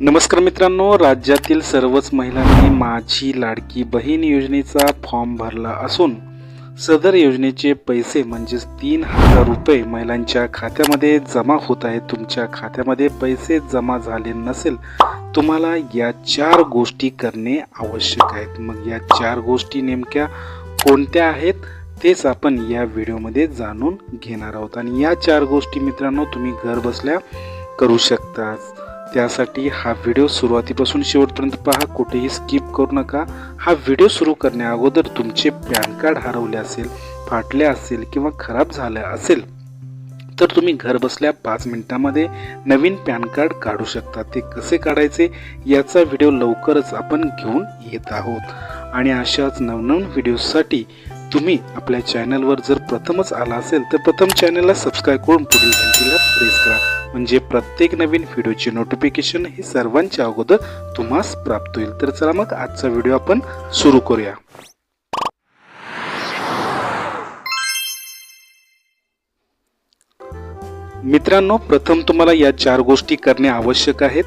नमस्कार मित्रांनो राज्यातील सर्वच महिलांनी माझी लाडकी बहीण योजनेचा फॉर्म भरला असून सदर योजनेचे पैसे म्हणजेच तीन हजार रुपये महिलांच्या खात्यामध्ये जमा होत आहेत. तुमच्या खात्यामध्ये पैसे जमा झाले नसेल तुम्हाला या चार गोष्टी करणे आवश्यक आहेत. मग या चार गोष्टी नेमक्या कोणत्या आहेत तेच आपण या व्हिडिओमध्ये जाणून घेणार आहोत. आणि या चार गोष्टी मित्रांनो तुम्ही घर बसल्या करू शकता त्यासाठी हा व्हिडिओ सुरुवातीपासून शेवटपर्यंत पहा. कुठेही स्किप करू नका. हा व्हिडिओ सुरू करण्या अगोदर तुमचे पॅन कार्ड हरवले असेल फाटले असेल किंवा खराब झाले असेल तर तुम्ही घर बसल्या पाच मिनिटामध्ये नवीन पॅन कार्ड काढू शकता. ते कसे काढायचे याचा व्हिडिओ लवकरच आपण घेऊन येत आहोत. आणि अशाच नवनवीन व्हिडिओसाठी तुम्ही आपल्या चॅनलवर जर प्रथमच आला असेल तर प्रथम चॅनलला सबस्क्राईब करून पुढील घंटीला प्रेस करा. म्हणजे प्रत्येक नवीन व्हिडिओची नोटिफिकेशन हे सर्वांच्या अगोदर तुम्हास प्राप्त होईल. तर चला मग आजचा व्हिडिओ आपण सुरू करूया. मित्रांनो प्रथम तुम्हाला या चार गोष्टी करणे आवश्यक आहेत.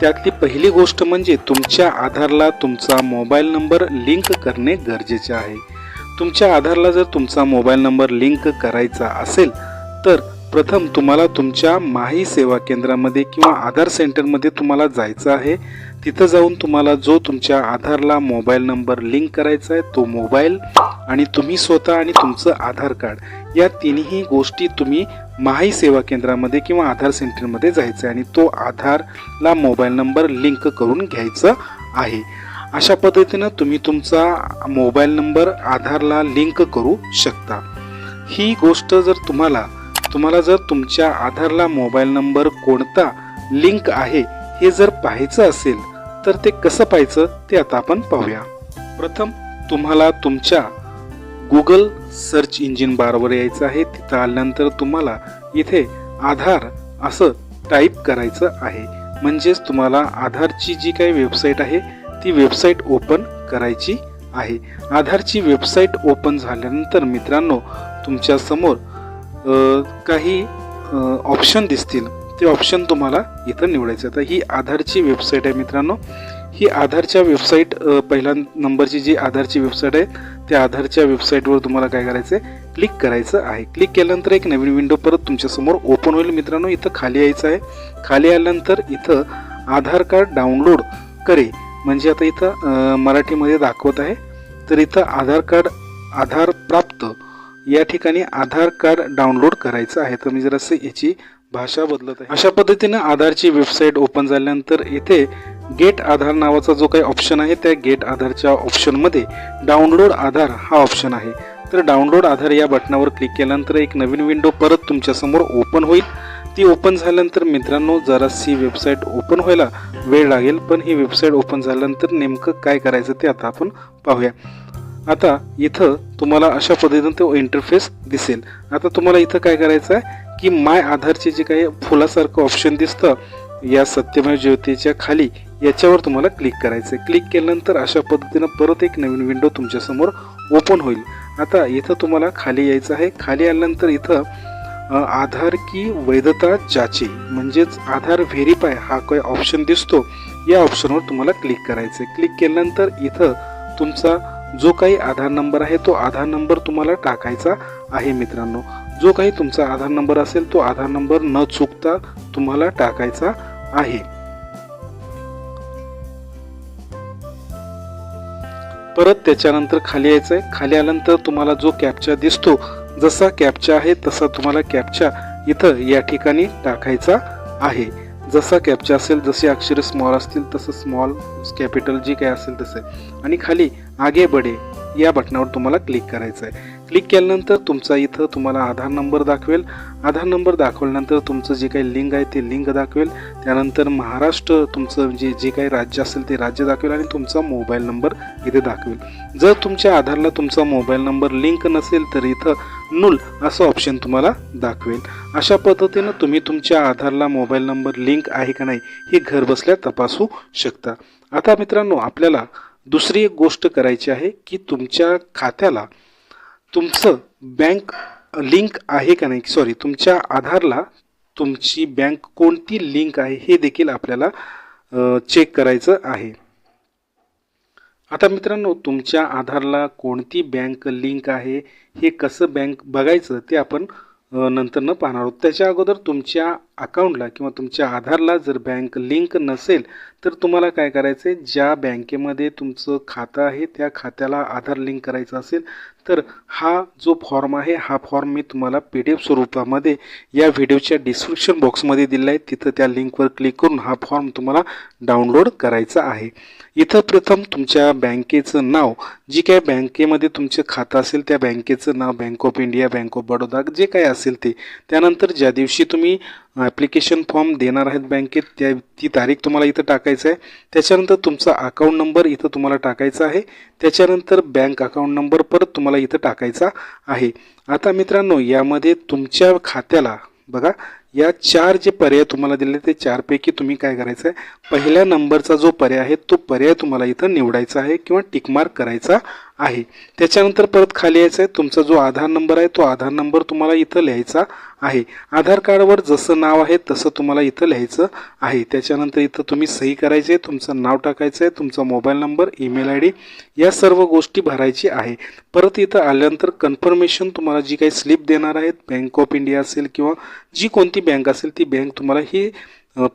त्यातली पहिली गोष्ट म्हणजे तुमच्या आधारला तुमचा मोबाईल नंबर लिंक करणे गरजेचे आहे. तुमच्या आधारला जर तुमचा मोबाईल नंबर लिंक करायचा असेल तर प्रथम तुम्हाला तुमच्या माही सेवा केंद्रामध्ये किंवा आधार सेंटरमध्ये तुम्हाला जायचं आहे. तिथं जाऊन तुम्हाला जो तुमच्या आधारला मोबाईल नंबर लिंक करायचा आहे तो मोबाईल आणि तुम्ही स्वतः आणि तुमचं आधार कार्ड या तिन्ही गोष्टी तुम्ही माही सेवा केंद्रामध्ये किंवा आधार सेंटरमध्ये जायचं आहे आणि तो आधारला मोबाईल नंबर लिंक करून घ्यायचा आहे. अशा पद्धतीनं तुम्ही तुमचा मोबाईल नंबर आधारला लिंक करू शकता. ही गोष्ट जर तुम्हाला तुम्हाला जर तुमच्या आधारला मोबाईल नंबर कोणता लिंक आहे हे जर पाहायचं असेल तर ते कसं पाहायचं ते आता आपण पाहूया. प्रथम तुम्हाला तुमच्या गुगल सर्च इंजिन बारवर यायचं आहे. तिथं आल्यानंतर तुम्हाला इथे आधार असं टाईप करायचं आहे. म्हणजेच तुम्हाला आधारची जी काही वेबसाईट आहे ती वेबसाईट ओपन करायची आहे. आधारची वेबसाईट ओपन झाल्यानंतर मित्रांनो तुमच्यासमोर काही ऑप्शन दिसतील. ते ऑप्शन तुम्हाला इथं निवडायचं आता ही आधारची वेबसाईट आहे मित्रांनो. ही आधारच्या वेबसाईट पहिल्या नंबरची जी आधारची वेबसाईट आहे त्या आधारच्या वेबसाईटवर तुम्हाला काय करायचं आहे क्लिक करायचं आहे. क्लिक केल्यानंतर एक नवीन विंडो परत तुमच्यासमोर ओपन होईल. मित्रांनो इथं खाली यायचं आहे. खाली आल्यानंतर इथं आधार कार्ड डाउनलोड करे. म्हणजे आता इथं मराठीमध्ये दाखवत आहे. तर इथं आधार कार्ड आधार प्राप्त या ठिकाणी आधार कार्ड डाउनलोड करायचं आहे. तर मी जरासं याची भाषा बदलत आहे. अशा पद्धतीनं आधारची वेबसाईट ओपन झाल्यानंतर येथे गेट आधार नावाचा जो काही ऑप्शन आहे त्या गेट आधारच्या ऑप्शनमध्ये डाउनलोड आधार हा ऑप्शन आहे. तर डाउनलोड आधार या बटनावर क्लिक केल्यानंतर एक नवीन विंडो परत तुमच्यासमोर ओपन होईल. ती ओपन झाल्यानंतर मित्रांनो जरासी वेबसाईट ओपन व्हायला वेळ लागेल पण ही वेबसाईट ओपन झाल्यानंतर नेमकं काय करायचं ते आता आपण पाहूया. आता इथं तुम्हाला अशा पद्धतीनं तो इंटरफेस दिसेल. आता तुम्हाला इथं काय करायचं आहे की माय आधारचे जे काही फुलासारखं ऑप्शन दिसतं या सत्यमय ज्योतीच्या खाली याच्यावर तुम्हाला क्लिक करायचं आहे. क्लिक केल्यानंतर अशा पद्धतीनं परत एक नवीन विंडो तुमच्यासमोर ओपन होईल. आता इथं तुम्हाला खाली यायचं आहे. खाली आल्यानंतर इथं आधार की वैधता जाचे म्हणजेच आधार व्हेरीफाय हा काही ऑप्शन दिसतो या ऑप्शनवर तुम्हाला क्लिक करायचं आहे. क्लिक केल्यानंतर इथं तुमचा जो काही आधार नंबर आहे तो आधार नंबर तुम्हाला टाकायचा आहे मित्रांनो. जो काही तुमचा आधार नंबर असेल तो आधार नंबर न चुकता तुम्हाला टाकायचा आहे. परत त्याच्यानंतर खाली यायचं आहे खाली आल्यानंतर तुम्हाला जो कॅपचा दिसतो जसा कॅपचा आहे तसा तुम्हाला कॅपचा इथं या ठिकाणी टाकायचा आहे. जसा कॅपचा असेल जसे अक्षरे स्मॉल असतील तसं स्मॉल कॅपिटल जे काही असेल तसं. आणि खाली आगे बडे या बटनावर तुम्हाला क्लिक करायचं आहे क्लिक केल्यानंतर तुमचा इथं तुम्हाला आधार नंबर दाखवेल. आधार नंबर दाखवल्यानंतर तुमचं जे काही लिंक आहे ते लिंक दाखवेल. त्यानंतर महाराष्ट्र तुमचं जे जे काही राज्य असेल ते राज्य दाखवेल आणि तुमचा मोबाईल नंबर इथे दाखवेल. जर तुमच्या आधारला तुमचा मोबाईल नंबर लिंक नसेल तर इथं नुल असं ऑप्शन तुम्हाला दाखवेल. अशा पद्धतीनं तुम्ही तुमच्या आधारला मोबाईल नंबर लिंक आहे का नाही हे घरबसल्या तपासू शकता. आता मित्रांनो आपल्याला दुसरी एक गोष्ट करायची आहे की तुमच्या खात्याला तुमचं बँक लिंक आहे का नाही? सॉरी तुमच्या आधारला तुमची बँक कोणती लिंक आहे हे देखील आपल्याला चेक करायचं आहे. आता मित्रांनो तुमच्या आधारला कोणती बँक लिंक आहे हे कसं बँक बघायचं ते आपण नंतर नंतरनं पाहणार आहोत. त्याच्या अगोदर तुमच्या अकाउंटला किंवा तुमच्या आधारला जर बँक लिंक नसेल तर तुम्हाला काय करायचं आहे ज्या बँकेमध्ये तुमचं खातं आहे त्या खात्याला आधार लिंक करायचं असेल तर हा जो फॉर्म आहे हा फॉर्म मी तुम्हाला पी डी एफ स्वरूपामध्ये या व्हिडिओच्या डिस्क्रिप्शन बॉक्समध्ये दिला आहे. तिथं त्या लिंकवर क्लिक करून हा फॉर्म तुम्हाला डाउनलोड करायचा आहे. इथं प्रथम तुमच्या बँकेचं नाव जी काय बँकेमध्ये तुमचं खातं असेल त्या बँकेचं नाव bank of India bank of Baroda जे काय असेल ते. त्यानंतर ज्या दिवशी तुम्ही ॲप्लिकेशन फॉर्म देणार आहेत बँकेत त्या ती तारीख तुम्हाला इथं टाकायचं आहे त्याच्यानंतर तुमचा अकाउंट नंबर इथं तुम्हाला टाकायचा आहे. त्याच्यानंतर बँक अकाउंट नंबर परत तुम्हाला इथं टाकायचा आहे. आता मित्रांनो यामध्ये तुमच्या खात्याला बघा या चार जे पर्याय तुम्हाला दिले ते चारपैकी तुम्ही काय करायचं आहे पहिल्या नंबरचा जो पर्याय आहे तो पर्याय तुम्हाला इथं निवडायचा आहे किंवा टिकमार्क करायचा आहे. त्याच्यानंतर परत खाली यायचं आहे तुमचा जो आधार नंबर आहे तो आधार नंबर तुम्हाला इथं लिहायचा आहे. आधार कार्डवर जसं नाव आहे तसं तुम्हाला इथं लिहायचं आहे. त्याच्यानंतर इथं तुम्ही सही करायचे आहे तुमचं नाव टाकायचं आहे तुमचा mobile number email I D या सर्व गोष्टी भरायची आहे. परत इथं आल्यानंतर कन्फर्मेशन तुम्हाला जी काही स्लिप देणार आहेत बँक ऑफ इंडिया असेल किंवा जी कोणती बँक असेल ती बँक तुम्हाला ही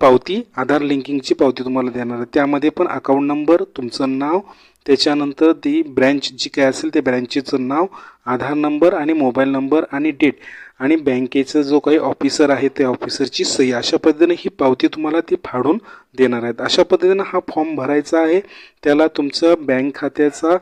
पावती आधार लिंकिंगची पावती तुम्हाला देणार आहे. त्यामध्ये पण अकाउंट नंबर तुमचं नाव त्याच्यानंतर ती ब्रँच जी काय असेल त्या ब्रँचेचं नाव आधार नंबर आणि मोबाईल नंबर आणि डेट. आणि बँकेचं जो काही ऑफिसर आहे त्या ऑफिसरची सही. अशा पद्धतीने ही पावती तुम्हाला ती फाडून देणार आहेत. अशा पद्धतीनं हा फॉर्म भरायचा आहे. त्याला तुमचं बँक खात्याचा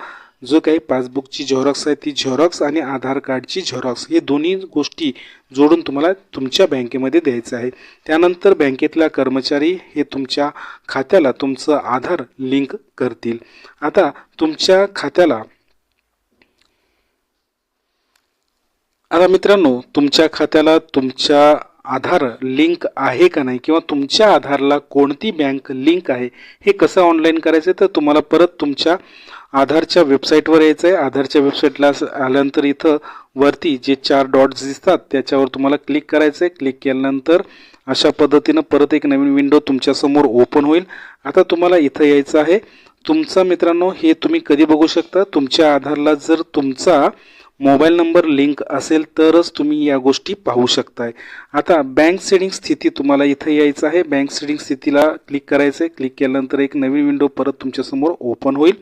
जो काही पासबुकची झेरॉक्स आहे ती झेरॉक्स आणि आधार कार्डची झेरॉक्स हे दोन्ही गोष्टी जोडून तुम्हाला तुमच्या बँकेमध्ये द्यायचं आहे. त्यानंतर बँकेतला कर्मचारी हे तुमच्या खात्याला तुमचं आधार लिंक करतील. आता तुमच्या खात्याला आता मित्रांनो तुमच्या खात्याला तुमच्या आधार लिंक आहे का नाही किंवा तुमच्या आधारला कोणती बँक लिंक आहे हे कसं ऑनलाईन करायचं तर तुम्हाला परत तुमच्या आधारच्या वेबसाईटवर यायचं आहे आधारच्या वेबसाईटला असं आल्यानंतर इथं वरती जे चार डॉट्स दिसतात त्याच्यावर तुम्हाला क्लिक करायचं आहे क्लिक केल्यानंतर अशा पद्धतीनं परत एक नवीन विंडो तुमच्यासमोर ओपन होईल. आता तुम्हाला इथं यायचं आहे. तुमचा मित्रांनो हे तुम्ही कधी बघू शकता? तुमच्या आधारला जर तुमचा मोबाईल नंबर लिंक असेल तरच तुम्ही या गोष्टी पाहू शकताय. आता बँक सेडिंग स्थिती तुम्हाला इथं यायचं आहे. बँक सेडिंग स्थितीला क्लिक करायचं आहे क्लिक केल्यानंतर एक नवीन विंडो परत तुमच्यासमोर ओपन होईल.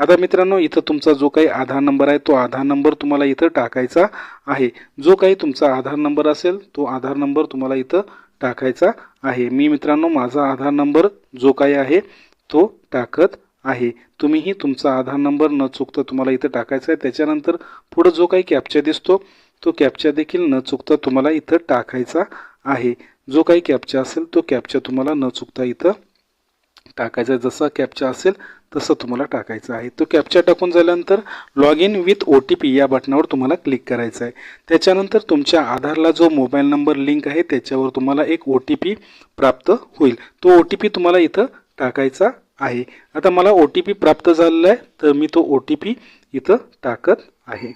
आता मित्रांनो इथं तुमचा जो काही आधार नंबर आहे तो आधार नंबर तुम्हाला इथं टाकायचा आहे. जो काही तुमचा आधार नंबर असेल तो आधार नंबर तुम्हाला इथं टाकायचा आहे. मी मित्रांनो माझा आधार नंबर जो काही आहे तो टाकत आहे. तुम्हीही तुमचा आधार नंबर न चुकता तुम्हाला इथं टाकायचा आहे. त्याच्यानंतर पुढं जो काही कॅप्चा दिसतो तो कॅप्चा देखील न चुकता तुम्हाला इथं टाकायचा आहे. जो काही कॅप्चा असेल तो कॅप्चा तुम्हाला न चुकता इथं टाकायचा जसा कॅप्चा असेल तसं तुम्हाला टाकायचं आहे. तो कॅप्चा टाकून झाल्यानंतर log in with O T P या बटनावर तुम्हाला क्लिक करायचं आहे. त्याच्यानंतर तुमच्या आधारला जो मोबाईल नंबर लिंक आहे त्याच्यावर तुम्हाला एक ओ टी पी प्राप्त होईल. तो ओ टी पी तुम्हाला इथं टाकायचा आहे. आता मला ओ टी पी प्राप्त झालेला आहे तर मी तो ओ टी पी इथं टाकत आहे.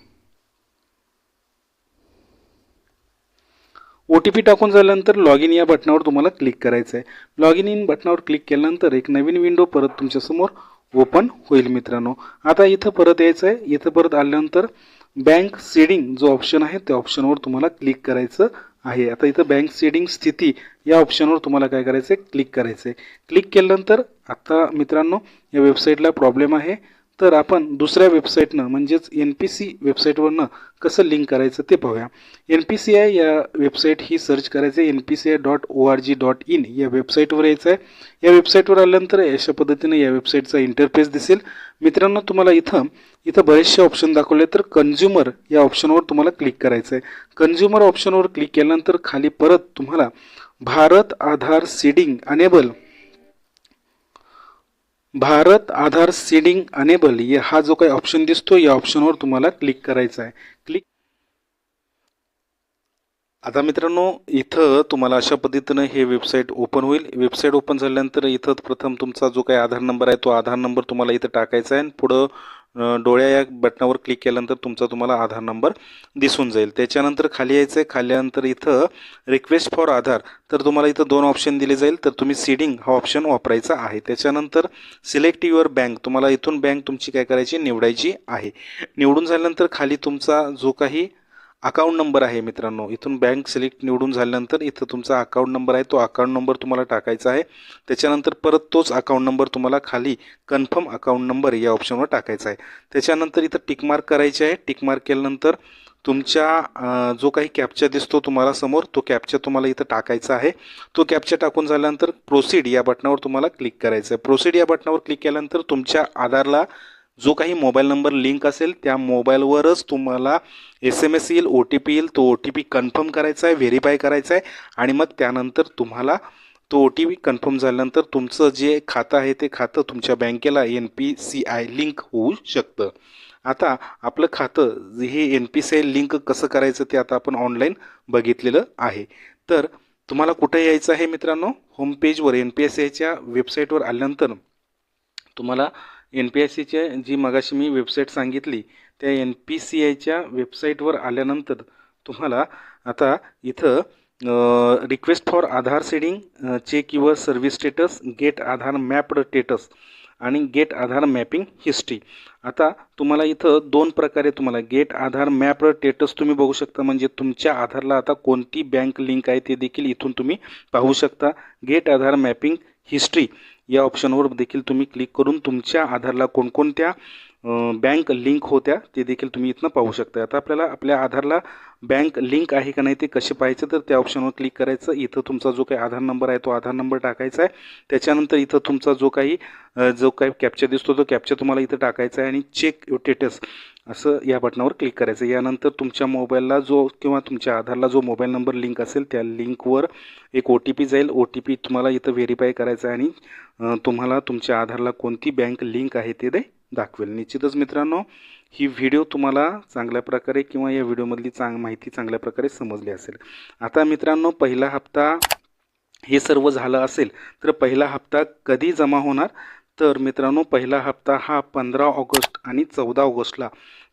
ओ टी पी टाकून झाल्यानंतर लॉग इन या बटनावर तुम्हाला क्लिक करायचं आहे लॉग इन इन बटनावर क्लिक केल्यानंतर एक नवीन विंडो परत तुमच्यासमोर ओपन होईल मित्रांनो. आता इथं परत यायचं आहे इथं परत आल्यानंतर बँक सीडिंग जो ऑप्शन आहे त्या ऑप्शनवर तुम्हाला क्लिक करायचं आहे. आता इथं बँक सेडिंग स्थिती या ऑप्शनवर तुम्हाला काय करायचं आहे क्लिक करायचं आहे क्लिक केल्यानंतर आत्ता मित्रांनो या वेबसाईटला प्रॉब्लेम आहे. तर आपण दुसऱ्या वेबसाईटनं म्हणजेच एन पी सी वेबसाईटवरनं कसं लिंक करायचं ते पाहूया. एन पी सी आय या वेबसाईट ही सर्च करायचं आहे. N P C I dot O R G dot in या वेबसाईटवर यायचं आहे. या वेबसाईटवर आल्यानंतर अशा पद्धतीने या वेबसाईटचा इंटरफेस दिसेल. मित्रांनो तुम्हाला इथं इथं बरेचसे ऑप्शन दाखवले तर कन्झ्युमर या ऑप्शनवर तुम्हाला क्लिक करायचं आहे. कन्झ्युमर ऑप्शनवर क्लिक केल्यानंतर खाली परत तुम्हाला Bharat Aadhaar seeding enable Bharat Aadhaar seeding enable या हा जो काही ऑप्शन दिसतो या ऑप्शनवर तुम्हाला क्लिक करायचा आहे. क्लिक आता मित्रांनो इथं तुम्हाला अशा पद्धतीनं हे वेबसाईट ओपन होईल. वेबसाईट ओपन झाल्यानंतर इथं प्रथम तुमचा जो काही आधार नंबर आहे तो आधार नंबर तुम्हाला इथं टाकायचा आहे. आणि पुढं डोळ्या या बटनावर क्लिक केल्यानंतर तुमचा तुम्हाला आधार नंबर दिसून जाईल. त्याच्यानंतर खाली यायचं आहे खाल्यानंतर इथं रिक्वेस्ट फॉर आधार. तर तुम्हाला इथं दोन ऑप्शन दिले जाईल. तर तुम्ही सीडिंग हा ऑप्शन वापरायचा आहे. त्याच्यानंतर सिलेक्ट युअर बँक तुम्हाला इथून बँक तुमची काय करायची? निवडायची आहे. निवडून झाल्यानंतर खाली तुमचा जो काही अकाउंट नंबर आहे मित्रांनो. इथून बँक सिलेक्ट निवडून झाल्यानंतर इथं तुमचा अकाउंट नंबर आहे. तो अकाउंट नंबर तुम्हाला टाकायचा आहे. त्याच्यानंतर परत तोच अकाउंट नंबर तुम्हाला खाली कन्फर्म अकाउंट नंबर या ऑप्शनवर टाकायचा आहे. त्याच्यानंतर इथं टिकमार्क करायचे आहे. टिकमार्क केल्यानंतर तुमच्या जो काही कॅप्चा दिसतो तुम्हाला समोर तो कॅप्चा तुम्हाला इथं टाकायचा आहे. तो कॅप्चा टाकून झाल्यानंतर प्रोसीड या बटनावर तुम्हाला क्लिक करायचं आहे. प्रोसीड या बटनावर क्लिक केल्यानंतर तुमच्या आधारला जो काही मोबाईल नंबर लिंक असेल त्या मोबाईलवरच तुम्हाला एस एम एस येईल ओ टी पी येईल तो ओ टी पी कन्फर्म करायचा आहे व्हेरीफाय करायचा आहे आणि मग त्यानंतर तुम्हाला तो ओ टी पी कन्फर्म झाल्यानंतर तुमचं जे खातं आहे ते खातं तुमच्या बँकेला N P C I link होऊ शकतं. आता आपलं खातं हे N P C I link कसं करायचं ते आता आपण ऑनलाईन बघितलेलं आहे. तर तुम्हाला कुठे यायचं आहे मित्रांनो? होम पेजवर एन पी एस आयच्या वेबसाईटवर आल्यानंतर तुम्हाला एन पी एस सीच्या जी मगाशी मी वेबसाईट सांगितली त्या एन पी सी आयच्या वेबसाईटवर आल्यानंतर तुम्हाला आता इथं request for Aadhaar seeding check your service status get Aadhaar mapped status आणि गेट आधार मॅपिंग हिस्ट्री आता तुम्हाला इथं दोन प्रकारे तुम्हाला गेट आधार मॅप स्टेटस तुम्ही बघू शकता. म्हणजे तुमच्या आधारला आता कोणती बँक लिंक आहे ते देखील इथून तुम्ही पाहू शकता. गेट आधार मॅपिंग हिस्ट्री या ऑप्शनवर देखील तुम्ही क्लिक करून तुमच्या आधारला कोणकोणत्या बँक लिंक होत्या ते देखील तुम्ही इथनं पाहू शकता आता आपल्याला आपल्या आधारला बँक लिंक आहे का नाही ते कसे पाहायचं तर त्या ऑप्शनवर क्लिक करायचं. इथं तुमचा जो काही आधार नंबर आहे तो आधार नंबर टाकायचा आहे. त्याच्यानंतर इथं तुमचा जो काही जो काही कॅप्चर दिसतो तो कॅप्चर तुम्हाला इथं टाकायचा आहे आणि चेक स्टेटस असं या बटनावर क्लिक करायचं. यानंतर तुमच्या मोबाईलला जो किंवा तुमच्या आधारला जो मोबाईल नंबर लिंक असेल त्या लिंकवर एक ओ टी पी जाईल. ओ टी पी तुम्हाला इथं व्हेरीफाय करायचं आहे आणि तुम्हाला तुमच्या आधारला कोणती बँक लिंक आहे ते दाखवेल. निश्चितच मित्रांनो ही व्हिडिओ तुम्हाला चांगल्या प्रकारे किंवा या व्हिडिओमधली चांग माहिती चांगल्या प्रकारे समजली असेल. आता मित्रांनो पहिला हप्ता हे सर्व झालं असेल तर पहिला हप्ता कधी जमा होणार? तर मित्रांनो पहिला हप्ता हा पंधरा ऑगस्ट आणि चौदा ऑगस्टला.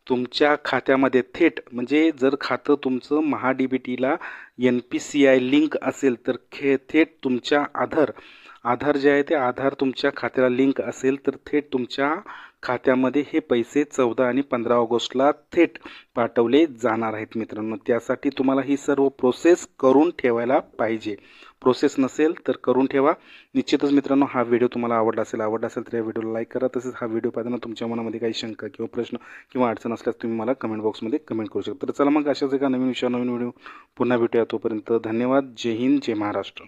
तुमच्या खात्यामध्ये थेट म्हणजे जर खातं तुमचं महा डी बी टीला N P C I link असेल तर खे थेट तुमच्या आधार आधार जे आहे ते आधार तुमच्या खात्याला लिंक असेल तर थेट तुमच्या खात्यामध्ये हे पैसे चौदा आणि पंधरा ऑगस्टला थेट पाठवले जाणार आहेत मित्रांनो. त्यासाठी तुम्हाला ही सर्व प्रोसेस करून ठेवायला पाहिजे. प्रोसेस नसेल तर करून ठेवा. निश्चितच मित्रांनो हा व्हिडिओ तुम्हाला आवडला असेल आवडला असेल तर या व्हिडिओला लाईक करा. तसेच हा व्हिडिओ पाहताना तुमच्या मनामध्ये काही शंका किंवा प्रश्न किंवा अडचण असल्यास तुम्ही मला कमेंट बॉक्समध्ये कमेंट करू शकता. तर चला मग अशाच एका नवीन विषय नवीन व्हिडिओ पुन्हा भेटूया. तोपर्यंत धन्यवाद. जय हिंद जय महाराष्ट्र.